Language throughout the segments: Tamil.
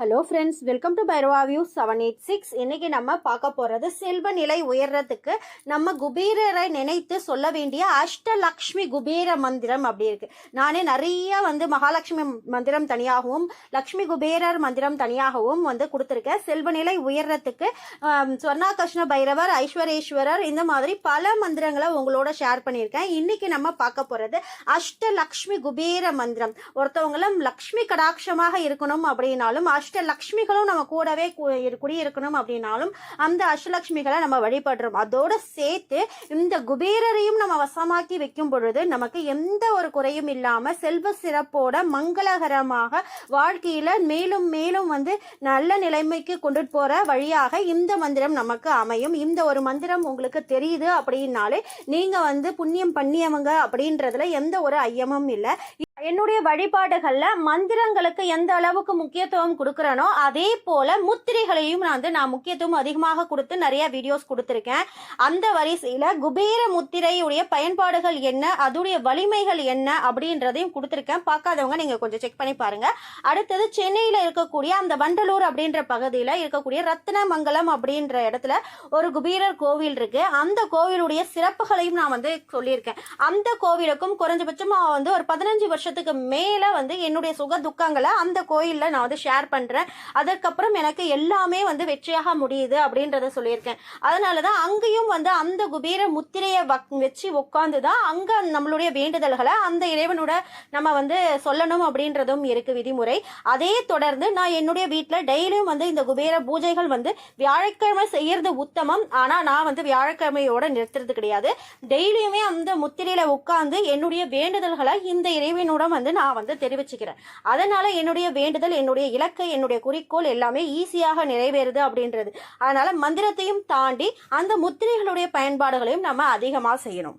Hello friends welcome to Bhairava view seven eight six இன்றைக்கி நம்ம பார்க்க போகிறது செல்வ நிலை உயர்றதுக்கு நம்ம குபீரரை நினைத்து சொல்ல வேண்டிய அஷ்டலக்ஷ்மி குபீர மந்திரம் அப்படி இருக்கு. நானே நிறைய வந்து மகாலட்சுமி மந்திரம் தனியாகவும் லக்ஷ்மி குபேரர் மந்திரம் தனியாகவும் வந்து கொடுத்துருக்கேன். செல்வ நிலை உயர்றதுக்கு சொர்ணா கிருஷ்ண பைரவர் ஐஸ்வரேஸ்வரர் இந்த மாதிரி பல மந்திரங்களை உங்களோட ஷேர் பண்ணியிருக்கேன். இன்றைக்கி நம்ம பார்க்க போகிறது அஷ்டலக்ஷ்மி குபேர மந்திரம். ஒருத்தவங்களும் லக்ஷ்மி கடாட்சமாக இருக்கணும் அப்படின்னாலும் அஷ்டலக்ஷ்மிகளும் நம்ம கூடவே கு- குடியிருக்கணும் அப்படின்னாலும் அந்த அஷ்டலக்ஷ்மிகளை நம்ம வழிபடுறோம். அதோட சேர்த்து இந்த குபேரரையும் நம்ம வசமாக்கி வைக்கும் பொழுது நமக்கு எந்த ஒரு குறையும் இல்லாமல் செல்வ சிறப்போட மங்களகரமாக வாழ்க்கையில் மேலும் மேலும் வந்து நல்ல நிலைமைக்கு கொண்டு போகிற வழியாக இந்த மந்திரம் நமக்கு அமையும். இந்த ஒரு மந்திரம் உங்களுக்கு தெரியுது அப்படின்னாலே நீங்கள் வந்து புண்ணியம் பண்ணியவங்க அப்படின்றதுல எந்த ஒரு ஐயமும் இல்லை. என்னுடைய வழிபாடுகளில் மந்திரங்களுக்கு எந்த அளவுக்கு முக்கியத்துவம் கொடுக்குறேனோ அதே போல முத்திரைகளையும் நான் வந்து நான் முக்கியத்துவம் அதிகமாக கொடுத்து நிறைய வீடியோஸ் கொடுத்துருக்கேன். அந்த வரிசையில் குபேர முத்திரையுடைய பயன்பாடுகள் என்ன அதுடைய வலிமைகள் என்ன அப்படின்றதையும் கொடுத்துருக்கேன். பார்க்காதவங்க நீங்கள் கொஞ்சம் செக் பண்ணி பாருங்க. அடுத்தது சென்னையில் இருக்கக்கூடிய அந்த வண்டலூர் அப்படின்ற பகுதியில் இருக்கக்கூடிய ரத்னமங்கலம் அப்படின்ற இடத்துல ஒரு குபீரர் கோவில் இருக்கு. அந்த கோவிலுடைய சிறப்புகளையும் நான் வந்து சொல்லியிருக்கேன். அந்த கோவிலுக்கும் குறைஞ்சபட்சமாக வந்து ஒரு பதினஞ்சு வருஷம் வருஷத்துக்கு மேலே வந்து என்னுடைய சுக துக்கங்களை அந்த கோயிலில் நான் வந்து ஷேர் பண்ணுறேன் அதற்கப்புறம் எனக்கு எல்லாமே வந்து வெற்றியாக முடியுது அப்படின்றத சொல்லியிருக்கேன். அதனால தான் அங்கேயும் வந்து அந்த குபேர முத்திரையை வக்- வச்சு உட்காந்து தான் அங்கே நம்மளுடைய வேண்டுதல்களை அந்த இறைவனோட நம்ம வந்து சொல்லணும் அப்படின்றதும் இருக்குது விதிமுறை. அதே தொடர்ந்து நான் என்னுடைய வீட்டில் டெய்லியும் வந்து இந்த குபேர பூஜைகள் வந்து வியாழக்கிழமை செய்யறது உத்தமம். ஆனால் நான் வந்து வியாழக்கிழமையோட நிறுத்துறது கிடையாது. டெய்லியுமே அந்த முத்திரையில் உட்காந்து என்னுடைய வேண்டுதல்களை இந்த இறைவனோட வந்து நான் வந்து தெரிவிச்சுக்கிறேன். அதனால் என்னுடைய வேண்டுதல் என்னுடைய இலக்கை என்னுடைய குறிக்கோள் எல்லாமே ஈஸியாக நிறைவேறுது அப்படின்றது. அதனால் மந்திரத்தையும் தாண்டி அந்த முத்திரைகளுடைய பயன்பாடுகளையும் நம்ம அதிகமாக செய்யணும்.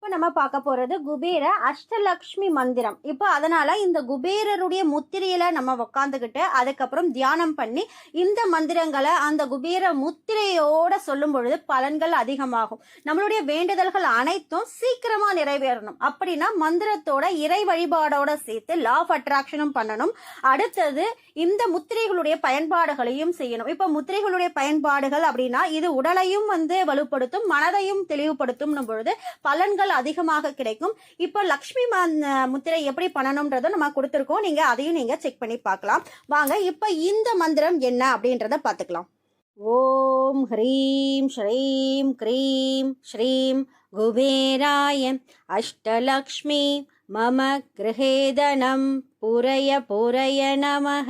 இப்போ நம்ம பார்க்க போகிறது குபேர அஷ்டலக்ஷ்மி மந்திரம். இப்போ அதனால் இந்த குபேரருடைய முத்திரையில் நம்ம உக்காந்துக்கிட்டு அதுக்கப்புறம் தியானம் பண்ணி இந்த மந்திரங்களை அந்த குபேர முத்திரையோட சொல்லும் பொழுது பலன்கள் அதிகமாகும். நம்மளுடைய வேண்டுதல்கள் அனைத்தும் சீக்கிரமாக நிறைவேறணும். அப்படின்னா மந்திரத்தோட இறை வழிபாடோட சேர்த்து லா ஆஃப் அட்ராக்ஷனும் பண்ணணும். அடுத்தது இந்த முத்திரைகளுடைய பயன்பாடுகளையும் செய்யணும். இப்போ முத்திரைகளுடைய பயன்பாடுகள் அப்படின்னா இது உடலையும் வந்து வலுப்படுத்தும் மனதையும் தெளிவுபடுத்தும் பொழுது பலன்கள் அதிகமாக கிடைக்கும். இப்போ லக்ஷ்மி ம- முத்திரை எப்படி பண்ணணும்ன்றத நம்ம கொடுத்துருக்கோம். நீங்க அதையும் நீங்க செக் பண்ணி பார்க்கலாம். வாங்க இப்போ இந்த மந்திரம் என்ன அப்படின்றத பார்த்துக்கலாம். ஓம் ஹ்ரீம் ஸ்ரீம் க்ரீம் ஸ்ரீம் குபேராய அஷ்டலக்ஷ்மி மம கிரகேதனம் புரைய புரைய நமக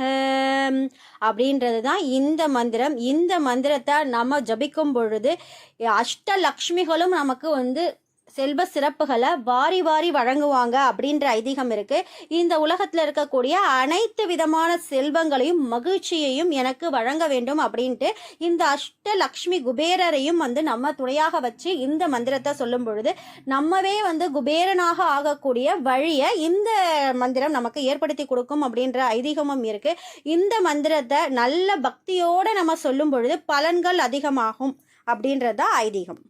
அப்படின்றது தான் இந்த மந்திரம். இந்த மந்திரத்தை நம்ம ஜபிக்கும் பொழுது அஷ்டலக்ஷ்மிகளும் நமக்கு வந்து செல்வ சிறப்புகளை வாரி வாரி வழங்குவாங்க அப்படின்ற ஐதீகம் இருக்கு. இந்த உலகத்தில் இருக்கக்கூடிய அனைத்து விதமான செல்வங்களையும் மகிழ்ச்சியையும் எனக்கு வழங்க வேண்டும் அப்படின்ட்டு இந்த அஷ்டலக்ஷ்மி குபேரரையும் வந்து நம்ம துணையாக வச்சு இந்த மந்திரத்தை சொல்லும் பொழுது நம்மவே வந்து குபேரனாக ஆகக்கூடிய வழியை இந்த மந்திரம் நமக்கு ஏற்படுத்தி கொடுக்கும் அப்படின்ற ஐதீகமும் இருக்கு. இந்த மந்திரத்தை நல்ல பக்தியோடு நம்ம சொல்லும் பொழுது பலன்கள் அதிகமாகும் அப்படின்றது தான் ஐதீகம்.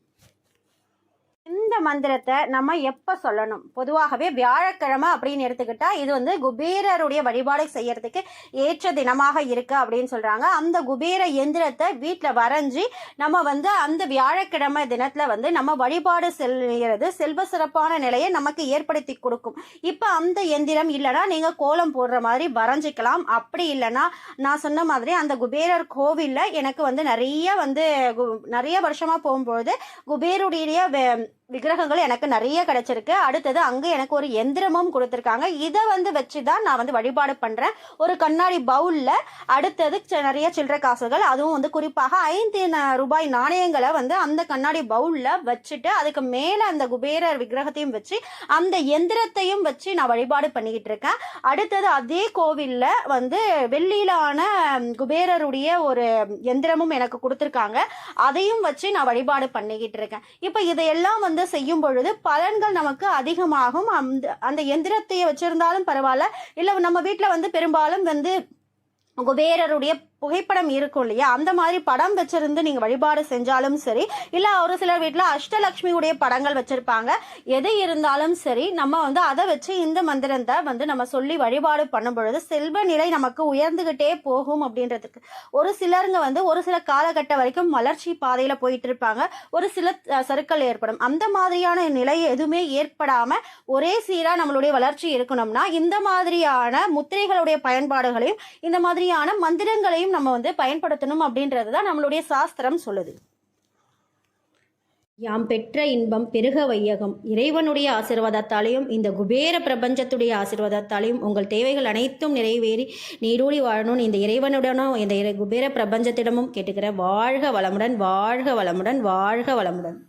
இந்த மந்திரத்தை நம்ம எப்போ சொல்லணும்? பொதுவாகவே வியாழக்கிழமை அப்படின்னு எடுத்துக்கிட்டா இது வந்து குபேரருடைய வழிபாடு செய்யறதுக்கு ஏற்ற தினமாக இருக்கு அப்படின்னு சொல்றாங்க. அந்த குபேர எந்திரத்தை வீட்டில் வரைஞ்சி நம்ம வந்து அந்த வியாழக்கிழமை தினத்துல வந்து நம்ம வழிபாடு செல்கிறது செல்வ சிறப்பான நிலையை நமக்கு ஏற்படுத்தி கொடுக்கும். இப்போ அந்த எந்திரம் இல்லைன்னா நீங்க கோலம் போடுற மாதிரி வரைஞ்சிக்கலாம். அப்படி இல்லைன்னா நான் சொன்ன மாதிரி அந்த குபேரர் கோவிலில் எனக்கு வந்து நிறைய வந்து கு- நிறைய வருஷமா போகும்பொழுது குபேருடைய வே- விக்கிரகங்கள் எனக்கு நிறைய கிடைச்சிருக்கு. அடுத்தது அங்கே எனக்கு ஒரு எந்திரமும் கொடுத்துருக்காங்க. இதை வந்து வச்சு தான் நான் வந்து வழிபாடு பண்ணுறேன் ஒரு கண்ணாடி பவுலில் அடுத்தது ச- நிறைய சில்லறை காசுகள். அதுவும் வந்து குறிப்பாக ஐந்து ரூபாய் நாணயங்களை வந்து அந்த கண்ணாடி பவுலில் வச்சுட்டு அதுக்கு மேலே அந்த குபேரர் விக்கிரகத்தையும் வச்சு அந்த எந்திரத்தையும் வச்சு நான் வழிபாடு பண்ணிக்கிட்டு இருக்கேன். அடுத்தது அதே கோவிலில் வந்து வெள்ளியிலான குபேரருடைய ஒரு எந்திரமும் எனக்கு கொடுத்துருக்காங்க. அதையும் வச்சு நான் வழிபாடு பண்ணிக்கிட்டு இருக்கேன். இப்போ இதையெல்லாம் வந்து செய்யும் பொழுது பலன்கள் நமக்கு அதிகமாகும். அந்த அந்த எந்திரத்தையே வச்சிருந்தாலும் பரவாயில்ல. இல்லை நம்ம வீட்டில் வந்து பெரும்பாலும் வந்து குபேரருடைய புகைப்படம் இருக்கும் இல்லையா? அந்த மாதிரி படம் வச்சிருந்து நீங்கள் வழிபாடு செஞ்சாலும் சரி இல்லை ஒரு சிலர் வீட்டில் அஷ்டலக்ஷ்மியுடைய படங்கள் வச்சிருப்பாங்க. எது இருந்தாலும் சரி நம்ம வந்து அதை வச்சு இந்த மந்திரத்தை வந்து நம்ம சொல்லி வழிபாடு பண்ணும் பொழுது செல்வ நிலை நமக்கு உயர்ந்துகிட்டே போகும் அப்படின்றதுக்கு. ஒரு சிலருங்க வந்து ஒரு சில காலகட்டம் வரைக்கும் வளர்ச்சி பாதையில் போயிட்டு இருப்பாங்க. ஒரு சில சருக்கள் ஏற்படும். அந்த மாதிரியான நிலை எதுவுமே ஏற்படாம ஒரே சீரா நம்மளுடைய வளர்ச்சி இருக்கணும்னா இந்த மாதிரியான முத்திரைகளுடைய பயன்பாடுகளையும் இந்த மாதிரியான மந்திரங்களையும் நம்ம வந்து பயன்படுத்தணும் அப்படின்றது தான் நம்மளுடைய சாஸ்திரம் சொல்லுது. யாம் பெற்ற இன்பம் பெருக வையகம். இறைவனுடைய ஆசீர்வாதத்தாலையும் இந்த குபேர பிரபஞ்சத்துடைய ஆசீர்வாதத்தாலையும் உங்கள் தேவைகள் அனைத்தும் நிறைவேறி நீரூடி வாழணும்னு இந்த இறைவனுடனும் இந்த இறை குபேர பிரபஞ்சத்திடமும் கேட்டுக்கிற வாழ்க வளமுடன் வாழ்க வளமுடன் வாழ்க வளமுடன்.